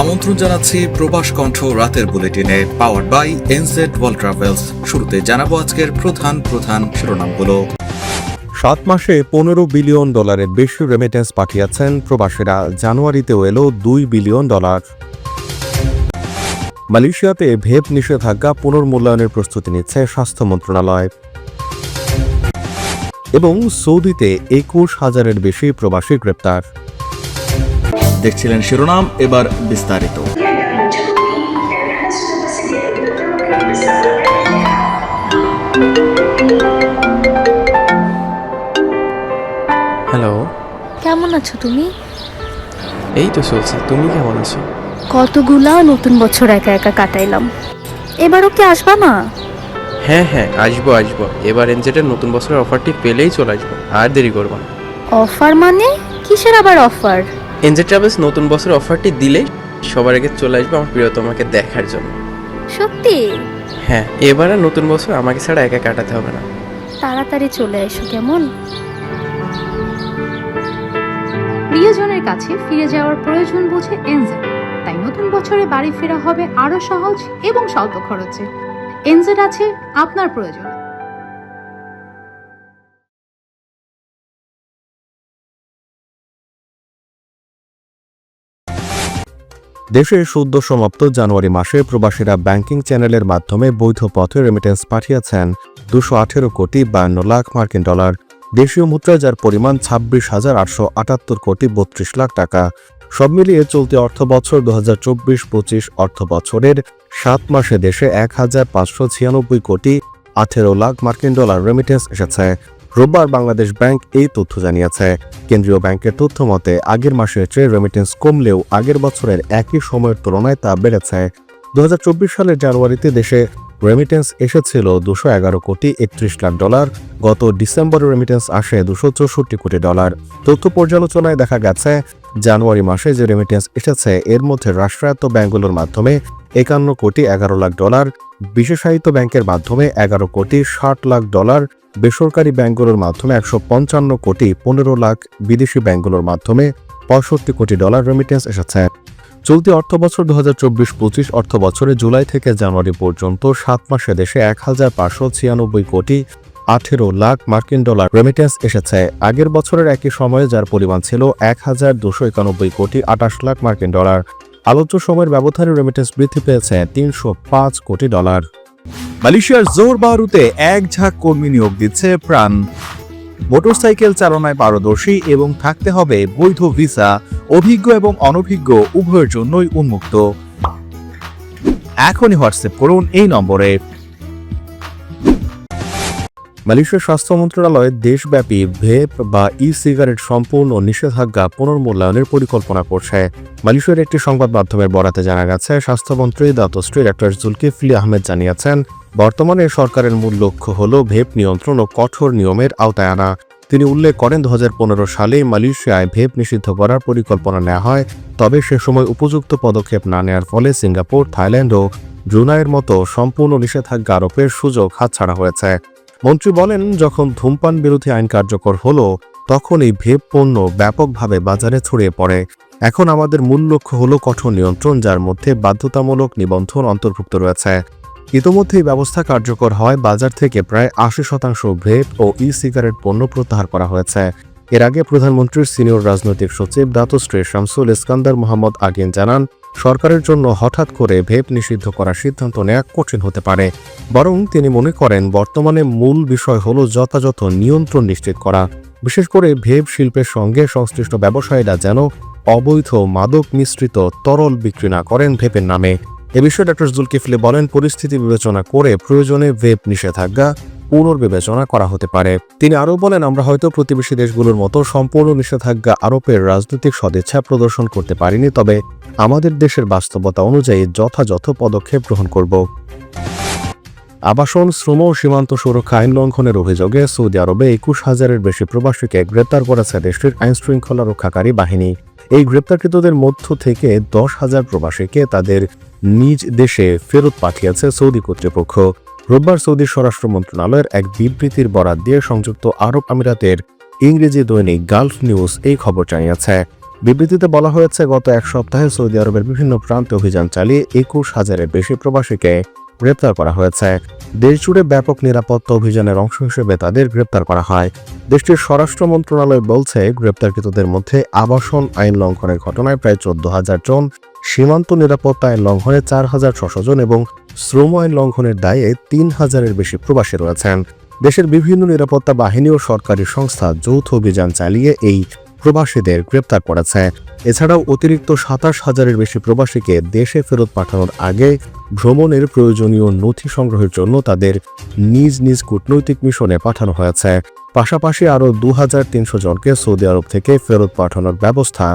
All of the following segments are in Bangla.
আমন্ত্রণ জানাচ্ছি প্রবাস কণ্ঠ রাতের বুলেটিনে power by NZ World Travels শুরুতে জানাব আজকের প্রধান প্রধান শিরোনামগুলো। সাত মাসে পনেরো বিলিয়ন ডলারের বেশি রেমিটেন্স পাঠিয়েছেন প্রবাসীরা। জানুয়ারিতেও এলো দুই বিলিয়ন ডলার। মালয়েশিয়াতে ভেপ নিষেধাজ্ঞা পুনর্মূল্যায়নের প্রস্তুতি নিচ্ছে স্বাস্থ্য মন্ত্রণালয়। এবং সৌদিতে একুশ হাজারের বেশি প্রবাসী গ্রেপ্তার। দেখছিলেন শিরোনাম এবার বিস্তারিত। হ্যালো কেমন আছো তুমি? এই তো চলছে। তুমি কেমন আছো? কতগুলা নতুন বছর একা একা কাটাইলাম। এবারও কি আসবা না? হ্যাঁ হ্যাঁ আসব আসব। এবার এনজেটের নতুন বছরের অফারটি পেলেই চলে আসব। আর দেরি করব না। অফার মানে? কিসের আবার অফার এনজেড ট্রাভেলস নতুন বছরের অফারটি দিলে সবার আগে চলে আসবে আমার প্রিয়তমাকে দেখার জন্য। সত্যি? হ্যাঁ এবার আর নতুন বছর আমাকে ছাড়া একা কাটাতে হবে না। তাড়াতাড়ি চলে এসো কেমন? প্রিয়জনের কাছে ফিরে যাওয়ার প্রয়োজন বুঝে এনজেড তাই নতুন বছরে বাড়ি ফেরা হবে আরও সহজ এবং স্বল্প খরচে। এনজেড আছে আপনার প্রয়োজন। দেশে সদ্য সমাপ্ত জানুয়ারি মাসে প্রবাসীরা ব্যাংকিং চ্যানেলের মাধ্যমে বৈধ পথে রেমিটেন্স পাঠিয়েছেন। দুশো আঠেরো কোটি বায়ান্ন লাখ মার্কিন ডলার। দেশীয় মুদ্রা যার পরিমাণ ছাব্বিশ হাজার আটশো আটাত্তর কোটি বত্রিশ লাখ টাকা। সব মিলিয়ে চলতি অর্থ বছর দু হাজার চব্বিশ পঁচিশ অর্থ বছরের সাত মাসে দেশে এক হাজার পাঁচশো ছিয়ানব্বই কোটি আঠেরো লাখ মার্কিন ডলার রেমিটেন্স এসেছে। রোববার বাংলাদেশ ব্যাংক এই তথ্য জানিয়েছে। কেন্দ্রীয় ব্যাংকের তথ্য মতে, আগের মাসে ট্রেড রেমিটেন্স কমলেও আগের বছরের একই সময়ের তুলনায় তা বেড়েছে। দু হাজার চব্বিশ সালের জানুয়ারিতে দেশে রেমিটেন্স এসেছিল দুশো এগারো কোটি একত্রিশ লাখ ডলার, গত ডিসেম্বরে রেমিটেন্স আসে দুশো চৌষট্টি কোটি ডলার। তথ্য পর্যালোচনায় দেখা গেছে জানুয়ারি মাসে যে রেমিটেন্স এসেছে, এর মধ্যে রাষ্ট্রায়ত্ত ব্যাংকগুলোর মাধ্যমে একান্ন কোটি এগারো লাখ ডলার, বিশেষায়িত ব্যাংকের মাধ্যমে এগারো কোটি ষাট লাখ ডলার, বেসরকারি ব্যাংকগুলোর মাধ্যমে একশো পঞ্চান্ন কোটি পনেরো লাখ বিদেশি ব্যাংকগুলোর মাধ্যমে পঁয়ষট্টি কোটি ডলার রেমিটেন্স এসেছে। চলতি অর্থ বছর দু হাজার চব্বিশ পঁচিশ অর্থ বছরে জুলাই থেকে জানুয়ারি পর্যন্ত সাত মাসে দেশে এক হাজার পাঁচশো ছিয়ানব্বই কোটি আঠেরো লাখ মার্কিন ডলার রেমিটেন্স এসেছে। আগের বছরের একই সময়ে যার পরিমাণ ছিল এক হাজার দুশো একানব্বই কোটি আটাশ লাখ মার্কিন ডলার। আলোচ্য সময়ের ব্যবধানে রেমিটেন্স বৃদ্ধি পেয়েছে তিনশো পাঁচ কোটি ডলার। মালয়েশিয়ার জোর বারুতে এক ঝাঁক কর্মী নিয়োগ দিচ্ছে প্রাণ। মোটরসাইকেল চালনায় পারদর্শী এবং থাকতে হবে বৈধ ভিসা, অভিজ্ঞ এবং অনভিজ্ঞ, উভয়ের জন্যই উন্মুক্ত। এখনই হোয়াটসঅ্যাপ করুন এই নম্বরে। মালয়েশিয়ার স্বাস্থ্য মন্ত্রণালয় দেশব্যাপী ভেপ বা ই সিগারেট সম্পূর্ণ নিষেধাজ্ঞা পুনর্মূল্যায়নের পরিকল্পনা করছে। মালয়েশিয়ার একটি সংবাদ মাধ্যমের বরাতে জানা গেছে, স্বাস্থ্যমন্ত্রী দাতশ্রী ডক্টর জুলকিফলি আহমেদ জানিয়েছেন, বর্তমানে সরকারের মূল লক্ষ্য হল ভেপ নিয়ন্ত্রণ ও কঠোর নিয়মের আওতায় আনা। তিনি উল্লেখ করেন দু হাজার পনেরো সালে মালয়েশিয়ায় ভেপ নিষিদ্ধ করার পরিকল্পনা নেওয়া হয়, তবে সে সময় উপযুক্ত পদক্ষেপ না নেওয়ার ফলে সিঙ্গাপুর, থাইল্যান্ড ও ব্রুনাইয়ের মতো সম্পূর্ণ নিষেধাজ্ঞা আরোপের সুযোগ হাতছাড়া হয়েছে। মন্ত্রী বলেন, যখন ধূমপান বিরোধী আইন কার্যকর হলো, তখন এই ভেপ পণ্য ব্যাপকভাবে বাজারে ছড়িয়ে পড়ে। এখন আমাদের মূল লক্ষ্য হলো কঠোর নিয়ন্ত্রণ, যার মধ্যে বাধ্যতামূলক নিবন্ধন অন্তর্ভুক্ত রয়েছে। ইতোমধ্যে এই ব্যবস্থা কার্যকর হয় বাজার থেকে প্রায় আশি শতাংশ ভেপ ও ই সিগারেট পণ্য প্রত্যাহার করা হয়েছে। এর আগে প্রধানমন্ত্রীর সিনিয়র রাজনৈতিক সচিব Dato Sri Shamsul Iskandar Mohammad Akin জানান সরকারের জন্য হঠাৎ করে ভেপ নিষিদ্ধ করার সিদ্ধান্ত নেওয়া কঠিন হতে পারে। বরং তিনি মনে করেন, বর্তমানে মূল বিষয় হল যথাযথ নিয়ন্ত্রণ নিশ্চিত করা। বিশেষ করে ভেপ শিল্পের সঙ্গে সংশ্লিষ্ট ব্যবসায়ীরা যেন অবৈধ মাদক মিশ্রিত তরল বিক্রি না করেন ভেপের নামে। এ বিষয়ে ডক্টর জুলকিফলি বলেন, পরিস্থিতি বিবেচনা করে প্রয়োজনে ভেপ নিষেধাজ্ঞা পুনর্বিবেচনা করা হতে পারে। তিনি আরও বলেন, আমরা হয়তো প্রতিবেশী দেশগুলোর মতো সম্পূর্ণ নিষেধাজ্ঞা আরোপের রাজনৈতিক সদিচ্ছা প্রদর্শন করতে পারিনি, তবে আমাদের দেশের বাস্তবতা অনুযায়ী যথাযথ পদক্ষেপ গ্রহণ করব। আবাসন, শ্রম ও সীমান্ত সুরক্ষা আইন লঙ্ঘনের অভিযোগে সৌদি আরবে একুশ হাজারের বেশি প্রবাসীকে গ্রেপ্তার করেছে দেশটির আইন শৃঙ্খলা রক্ষাকারী বাহিনী। এই গ্রেপ্তারকৃতদের মধ্য থেকে দশ হাজার প্রবাসীকে তাদের নিজ দেশে ফেরত পাঠিয়েছে সৌদি কর্তৃপক্ষ। রোববার সৌদি স্বরাষ্ট্র মন্ত্রণালয়ের এক বিবৃতির বরাত দিয়ে সংযুক্ত আরব আমিরাতের ইংরেজি দৈনিক গালফ নিউজ এই খবর জানিয়েছে। বিবৃতিতে বলা হয়েছে, গত এক সপ্তাহে সৌদি আরবের বিভিন্ন প্রান্তে অভিযান চালিয়ে একুশ হাজারের বেশি প্রবাসীকে গ্রেপ্তার করা হয়েছে। দেশজুড়ে ব্যাপক নিরাপত্তা অভিযানের অংশ হিসেবে তাদের গ্রেপ্তার করা হয়। দেশটির স্বরাষ্ট্র মন্ত্রণালয় বলছে, গ্রেপ্তারকৃতদের মধ্যে আবাসন আইন লঙ্ঘনের ঘটনায় প্রায় চোদ্দ হাজার জন, সীমান্ত নিরাপত্তা আইন লঙ্ঘনে চার হাজার ছশো জন এবং শ্রম আইন লঙ্ঘনের দায়ে তিন হাজারের বেশি প্রবাসী রয়েছেন। দেশের বিভিন্ন নিরাপত্তা বাহিনী ও সরকারি সংস্থা যৌথ অভিযান চালিয়ে এই প্রবাসীদের গ্রেপ্তার করেছে। এছাড়াও অতিরিক্ত সাতাশ হাজারের বেশি প্রবাসীকে দেশে ফেরত পাঠানোর আগে ভ্রমণের প্রয়োজনীয় নথি সংগ্রহের জন্য তাদের নিজ নিজ কূটনৈতিক মিশনে পাঠানো হয়েছে। পাশাপাশি আরও দু হাজার তিনশো জনকে সৌদি আরব থেকে ফেরত পাঠানোর ব্যবস্থা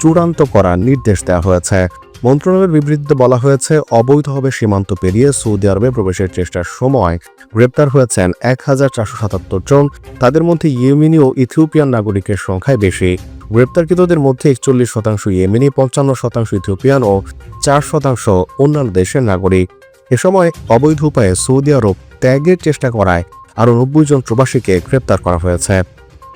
চূড়ান্ত করার নির্দেশ দেওয়া হয়েছে। মন্ত্রণালয়ের বিবৃতিতে বলা হয়েছে, অবৈধভাবে সীমান্ত পেরিয়ে সৌদি আরবে প্রবেশের চেষ্টার সময় গ্রেপ্তার হয়েছেন এক হাজার চারশো সাতাত্তর জন। তাদের মধ্যে ইয়েমিনি ও ইথিওপিয়ান নাগরিকের সংখ্যায় বেশি। গ্রেপ্তারকৃতদের মধ্যে একচল্লিশ শতাংশ ইয়েমেনি, পঞ্চান্ন শতাংশ ইথিওপিয়ান ও চার শতাংশ অন্যান্য দেশের নাগরিক। এ সময় অবৈধ উপায়ে সৌদি আরব ত্যাগের চেষ্টা করায় আরও নব্বই জন প্রবাসীকে গ্রেপ্তার করা হয়েছে।